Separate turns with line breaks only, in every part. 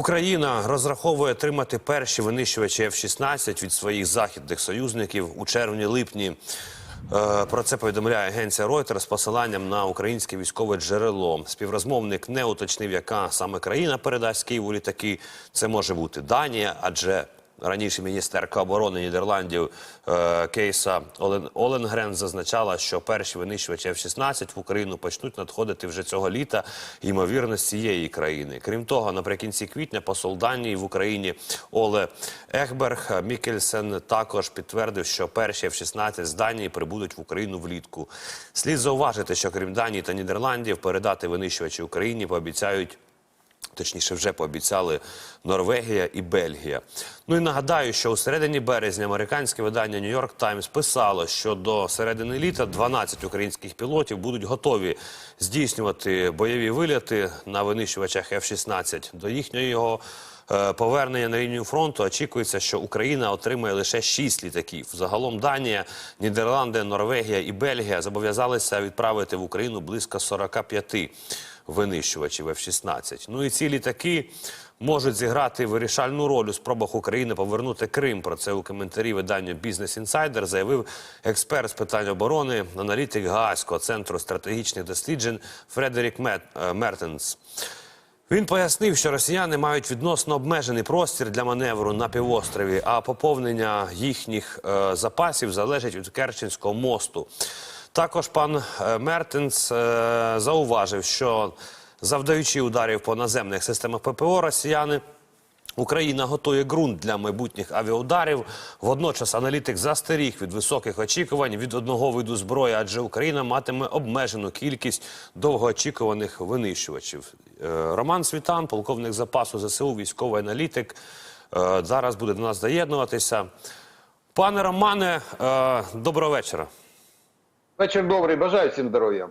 Україна розраховує отримати перші винищувачі F-16 від своїх західних союзників у червні-липні. Е, Про це повідомляє агенція Reuters з посиланням на українське військове джерело. Співрозмовник не уточнив, яка саме країна передасть Києву літаки. Це може бути Данія, адже раніше міністерка оборони Нідерландів е, Кейса Олен Оленгрен зазначала, що перші винищувачі F-16 в Україну почнуть надходити вже цього літа, ймовірно, з цієї країни. Крім того, наприкінці квітня посол Данії в Україні Оле Ехберг Мікельсен також підтвердив, що перші F-16 з Данії прибудуть в Україну влітку. Слід зауважити, що крім Данії та Нідерландів передати винищувачі Україні пообіцяють Точніше, вже пообіцяли Норвегія і Бельгія. Ну і нагадаю, що у середині березня американське видання New York Times писало, що до середини літа 12 українських пілотів будуть готові здійснювати бойові виліти на винищувачах F-16. До їхнього е, повернення на лінію фронту очікується, що Україна отримає лише 6 літаків. Загалом Данія, Нідерланди, Норвегія і Бельгія зобов'язалися відправити в Україну близько 45 винищувачів F-16. Ну і ці літаки можуть зіграти вирішальну роль у спробах України повернути Крим. Про це у коментарі виданню Business Insider заявив експерт з питань оборони, аналітик Гаазького центру стратегічних досліджень Фредерік Мет, е, Мертенс. Він пояснив, що росіяни мають відносно обмежений простір для маневру на півострові, а поповнення їхніх е, запасів залежить від Керченського мосту. Також пан е, Мертенс е, зауважив, що завдаючи ударів по наземних системах ППО, росіяни Україна готує ґрунт для майбутніх авіаударів. Водночас аналітик застеріг від високих очікувань від одного виду зброї, адже Україна матиме обмежену кількість довгоочікуваних винищувачів. Е, Роман Світан, полковник запасу ЗСУ, військовий аналітик, зараз буде до нас доєднуватися. Пане Романе, доброго вечора.
Вечір добрий, бажаю всім здоров'я.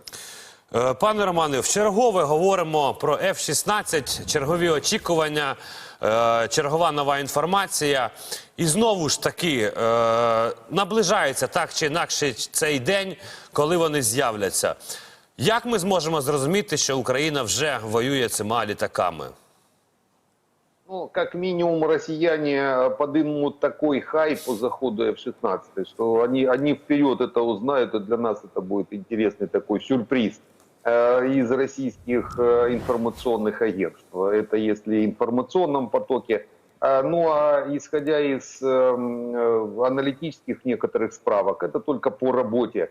Е, Пане Романе, вчергове говоримо про F-16, чергові очікування, е, чергова нова інформація. І знову ж таки е, наближається так чи інакше цей день, коли вони з'являться. Як ми зможемо зрозуміти, що Україна вже воює цими літаками?
Как минимум, россияне подымут такой хай по заходу F-16, что они, они вперед это узнают, и для нас это будет интересный такой сюрприз э, из российских э, информационных агентств. Это если в информационном потоке. Ну, а исходя из эм, э, аналитических некоторых справок, это только по работе э,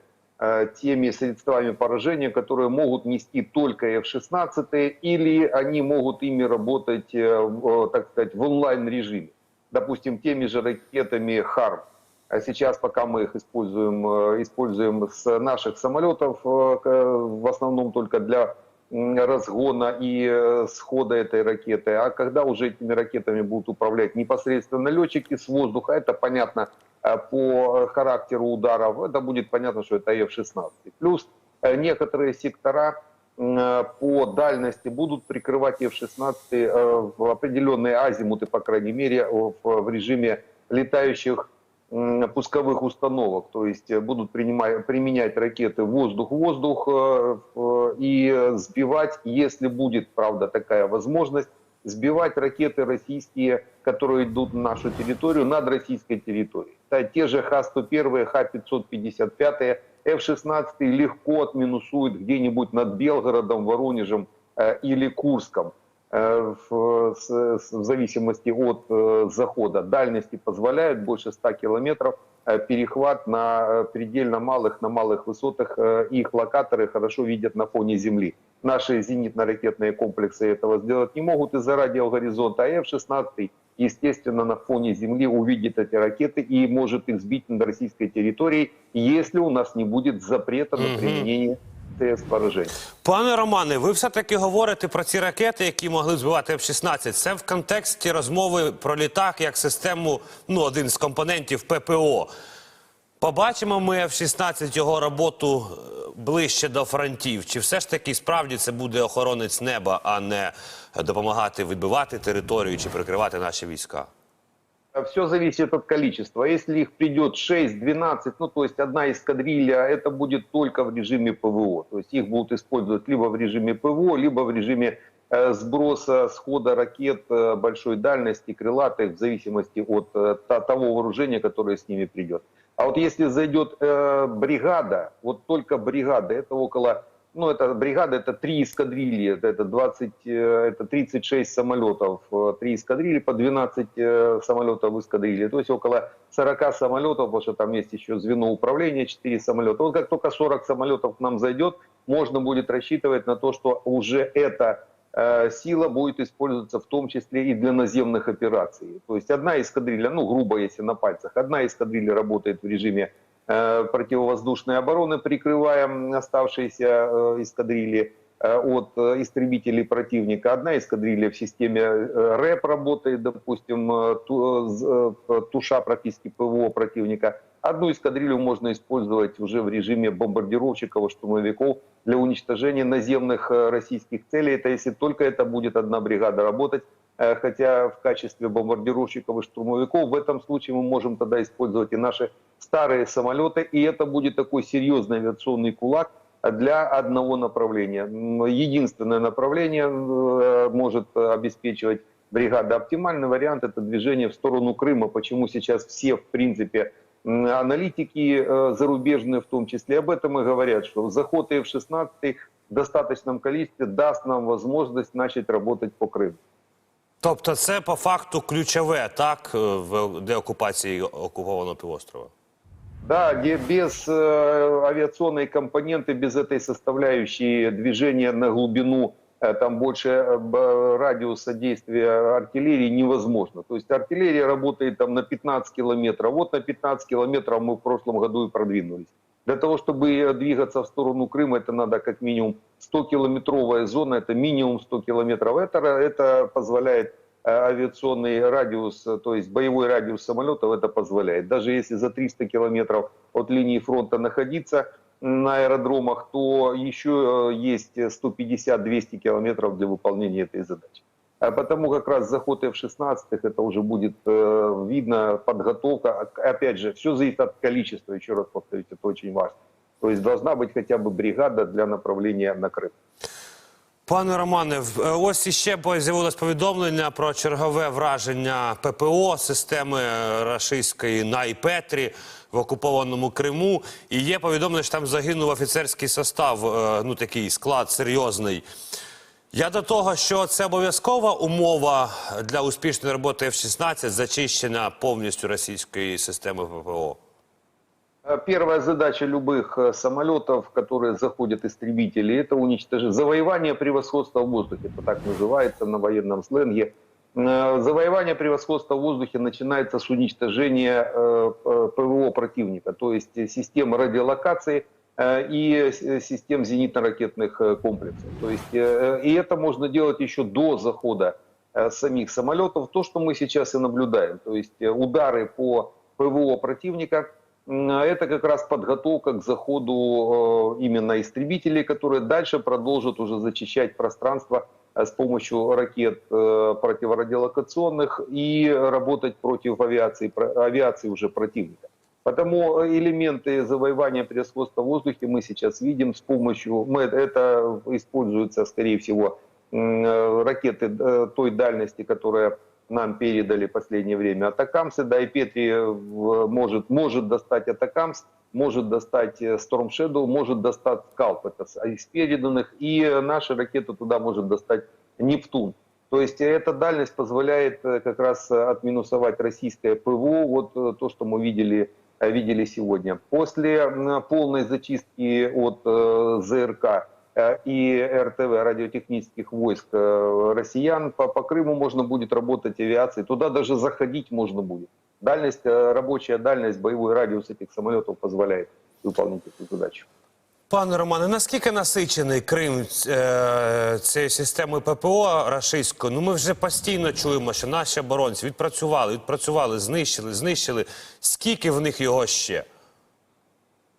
теми средствами поражения, которые могут нести только F-16, или они могут ими работать, э, в, так сказать, в онлайн-режиме. Допустим, теми же ракетами «Харм». А сейчас, пока мы их используем, э, используем с наших самолетов, э, в основном только для разгона и э, схода этой ракеты. А когда уже этими ракетами будут управлять непосредственно летчики с воздуха, это понятно э, по характеру ударов, это будет понятно, что это F-16. Плюс э, некоторые сектора э, по дальности будут прикрывать F-16 э, в определенные азимуты, по крайней мере, в, режиме летающих пусковых установок, то есть э, будут принимать, применять ракеты воздух-воздух э, и э, сбивать, если будет, правда, такая возможность, сбивать ракеты российские, которые идут на нашу территорию, над российской территорией. Да, те же Х-101, Х-555, F-16 легко отминусуют где-нибудь над Белгородом, Воронежем э, или Курском э, в, зависимости от э, захода. Дальности позволяют больше 100 километров перехват на предельно малых, на малых высотах. Их локаторы хорошо видят на фоне Земли. Наши зенитно-ракетные комплексы этого сделать не могут из-за радиогоризонта, а F-16, естественно, на фоне Земли увидит эти ракеты и может их сбить над российской территорией, если у нас не будет запрета на
Мгм.
применение ТС-поражений.
Пане Романе, ви все-таки говорите про ці ракети, які могли збивати F-16. Це в контексті розмови про літак як систему, ну, один з компонентів ППО. Побачимо ми F-16 його роботу е, ближче до фронтів. Чи все ж таки справді це буде охоронець неба, а не е, допомагати відбивати територію чи прикривати наші війська?
Все зависит от количества. Если их придет 6-12, ну то есть одна эскадрилья, это будет только в режиме ПВО. То есть их будут использовать либо в режиме ПВО, либо в режиме э, сброса, схода ракет э, большой дальности, крылатых, в зависимости от э, та- того вооружения, которое с ними придет. А вот если зайдет э, бригада, вот только бригада, это около, ну это бригада, это три эскадрильи, это, это 20, э, это 36 самолетов, э, три эскадрильи по 12 э, самолетов в эскадрилье, то есть около 40 самолетов, потому что там есть еще звено управления, 4 самолета. Вот как только 40 самолетов к нам зайдет, можно будет рассчитывать на то, что уже эта э, сила будет использоваться в том числе и для наземных операций. То есть одна эскадрилья, ну грубо если на пальцах, одна эскадрилья работает в режиме э, противовоздушной обороны, прикрывая оставшиеся э, эскадрильи э, от э, истребителей противника. Одна эскадрилья в системе э, РЭП работает, допустим, э, э, э, туша практически ПВО противника. Одну эскадрилью можно использовать уже в режиме бомбардировщиков штурмовиков для уничтожения наземных э, российских целей. Это если только это будет одна бригада работать. Э, Хотя в качестве бомбардировщиков и штурмовиков в этом случае мы можем тогда использовать и наши старые самолеты. И это будет такой серьезный авиационный кулак для одного направления. М, Единственное направление э, может обеспечивать бригада. Оптимальный вариант это движение в сторону Крыма. Почему сейчас все, в принципе, м, аналитики э, зарубежные в том числе об этом и говорят, что заход F-16 в достаточном количестве даст нам возможность начать работать по Крыму.
Тобто, це по факту ключове, так, е, в деокупації окупованого півострова.
Да, без э, авиационной компоненты, без этой составляющей движения на глубину, э, там больше э, радиуса действия артиллерии невозможно. То есть артиллерия работает там на 15 километров. Вот на 15 километров мы в прошлом году и продвинулись. Для того, чтобы двигаться в сторону Крыма, это надо как минимум 100-километровая зона, это минимум 100 километров. Это, это позволяет авиационный радиус, э, то есть боевой радиус самолетов это позволяет. Даже если за 300 километров от линии фронта находиться на аэродромах, то еще э, есть 150-200 километров для выполнения этой задачи. А потому как раз заход F-16 это уже будет э, видно, подготовка. Опять же, все зависит от количества, еще раз повторюсь, это очень важно. То есть должна быть хотя бы бригада для направления на Крым.
Пане Романе, е, ось іще з'явилось повідомлення про чергове враження ППО системи е, рашистської Найпетрі в окупованому Криму. І є повідомлення, що там загинув офіцерський состав, е, ну такий склад серйозний. Я до того, що це обов'язкова умова для успішної роботи F-16 зачищення повністю російської системи ППО.
Э, Первая задача любых э, самолетов, которые заходят истребители, это уничтожить завоевание превосходства в воздухе. Это так называется на военном сленге. Э, Завоевание превосходства в воздухе начинается с уничтожения ПВО противника, то есть системы радиолокации и систем зенитно-ракетных комплексов. То есть, и это можно делать еще до захода самих самолетов. То, что мы сейчас и наблюдаем. То есть удары по ПВО противника это как раз подготовка к заходу э, именно истребителей, которые дальше продолжат уже зачищать пространство э, с помощью ракет э, противорадиолокационных и работать против авиации, авиации уже противника. Потому элементы завоевания превосходства в воздухе мы сейчас видим с помощью, мы, это используется, скорее всего, ракеты той дальности, которая нам передали в последнее время Атакамсы. Да, и Петри э, может, может достать Атакамс, может достать э, Storm Shadow, может достать Скалп, это из переданных, и наши ракеты туда может достать Нептун. То есть эта дальность позволяет э, как раз отминусовать российское ПВО, вот то, что мы видели, видели сегодня. После полной зачистки от ЗРК и РТВ, радиотехнических войск э, россиян, по, по Крыму можно будет работать авиацией, туда даже заходить можно будет. Дальность, э, рабочая дальность, боевой радиус этих самолетов позволяет выполнить эту задачу.
Пане Романе, наскільки насичений Крим е, цією системою ППО рашистською? Ну ми вже постійно чуємо, що наші оборонці відпрацювали, відпрацювали, знищили, знищили. Скільки в них його ще?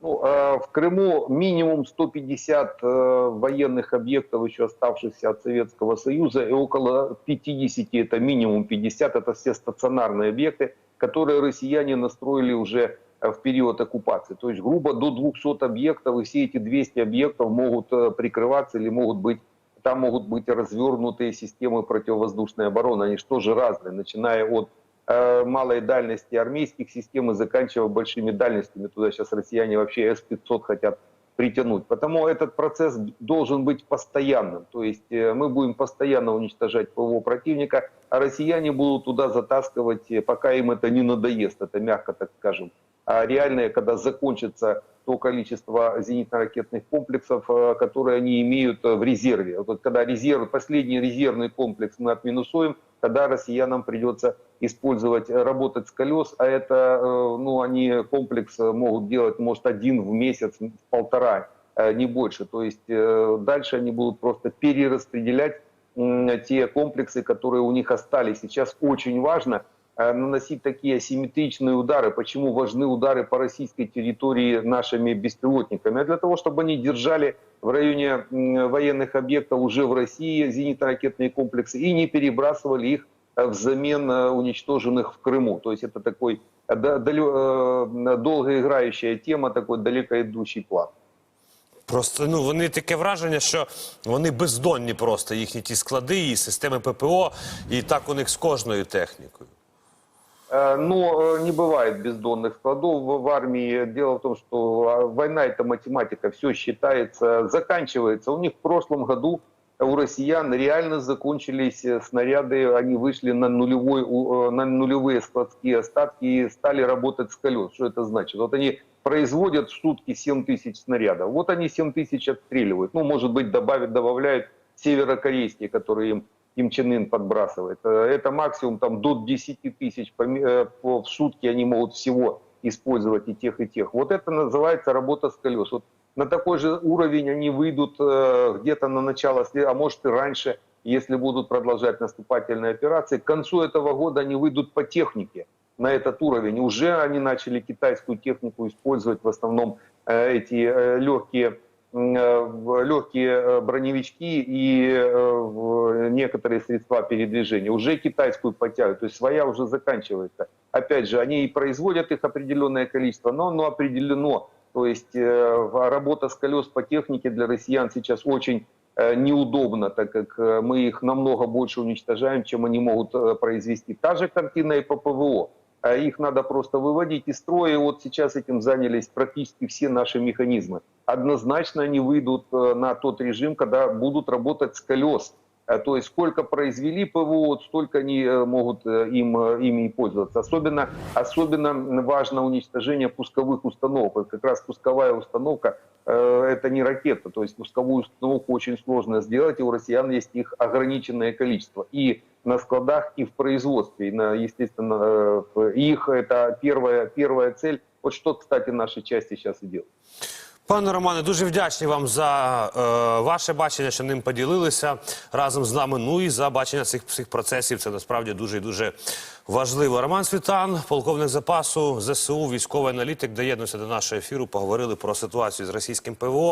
Ну, э, в Крыму минимум 150 э, военных объектов, еще оставшихся от Советского Союза, и около 50, это минимум 50, это все стационарные объекты, которые россияне настроили уже э, в период оккупации. То есть, грубо, до 200 объектов, и все эти 200 объектов могут прикрываться или могут быть там могут быть развернутые системы противовоздушной обороны. Они же тоже разные, начиная от э, малой дальности армейских систем и заканчивая большими дальностями. Туда сейчас россияне вообще С-500 хотят притянуть. Потому этот процесс должен быть постоянным. То есть э, мы будем постоянно уничтожать ПВО противника, а россияне будут туда затаскивать, э, пока им это не надоест, это мягко так скажем. А реально, когда закончится то количество зенитно-ракетных комплексов, которые они имеют в резерве. Вот когда резерв, последний резервный комплекс мы отминусуем, тогда россиянам придется использовать, э, работать с колес, а это, э, ну, они комплекс э, могут делать, может, один в месяц, полтора, не больше. То есть дальше они будут просто перераспределять те комплексы, которые у них остались. Сейчас очень важно наносить такие асимметричные удары. Почему важны удары по российской территории нашими беспилотниками? А для того, чтобы они держали в районе военных объектов уже в России зенитно-ракетные комплексы и не перебрасывали их взамен э, уничтоженных в Крыму. То есть это такой э, да- далё- э, долгоиграющая тема, такой далекоидущий план.
Просто ну вони таке враження, що вони бездонні просто їхні ті склади і системи ППО, і так у них з кожною технікою.
Э, Но э, не бывает бездонных складов в в армии. Дело в том, что а, война это математика, все считается, заканчивается. У них в прошлом году у россиян реально закончились э, снаряды, они вышли на, нулевой, э, на нулевые складские остатки и стали работать с колес. Что это значит? Вот они производят в сутки 7 тысяч снарядов. Вот они 7 тысяч отстреливают. Ну, может быть, добавят, добавляют северокорейские, которые им Ким Чен Ын подбрасывает. Э, Это максимум там до 10 тысяч в сутки они могут всего использовать и тех, и тех. Вот это называется работа с колес. Вот на такой же уровень они выйдут э, где-то на начало, а может и раньше, если будут продолжать наступательные операции. К концу этого года они выйдут по технике на этот уровень. Уже они начали китайскую технику использовать в основном э, эти э, легкие легкие броневички и некоторые средства передвижения. Уже китайскую подтягивают, то есть своя уже заканчивается. Опять же, они и производят их определенное количество, но оно определено. То есть э, работа с колес по технике для россиян сейчас очень э, неудобно, так как э, мы их намного больше уничтожаем, чем они могут произвести. Та же картина и по ПВО. А Их надо просто выводить из строя. Вот сейчас этим занялись практически все наши механизмы. Однозначно они выйдут на тот режим, когда будут работать с колес. Э, То есть сколько произвели ПВО, столько они э, могут э, им, ими и пользоваться. Особенно, особенно важно уничтожение пусковых установок. Вот как раз пусковая установка это не ракета. То есть пусковую установку очень сложно сделать, и у россиян есть их ограниченное количество. И на складах, и в производстве. И на, естественно, их это первая, первая цель. Вот что, кстати, наши части сейчас и делают.
Пане Романе, дуже вдячні вам за е, ваше бачення, що ним поділилися разом з нами. Ну і за бачення цих всіх процесів. Це насправді дуже і дуже важливо. Роман Світан, полковник запасу ЗСУ, військовий аналітик, доєднувся до нашого ефіру. Поговорили про ситуацію з російським ПВО.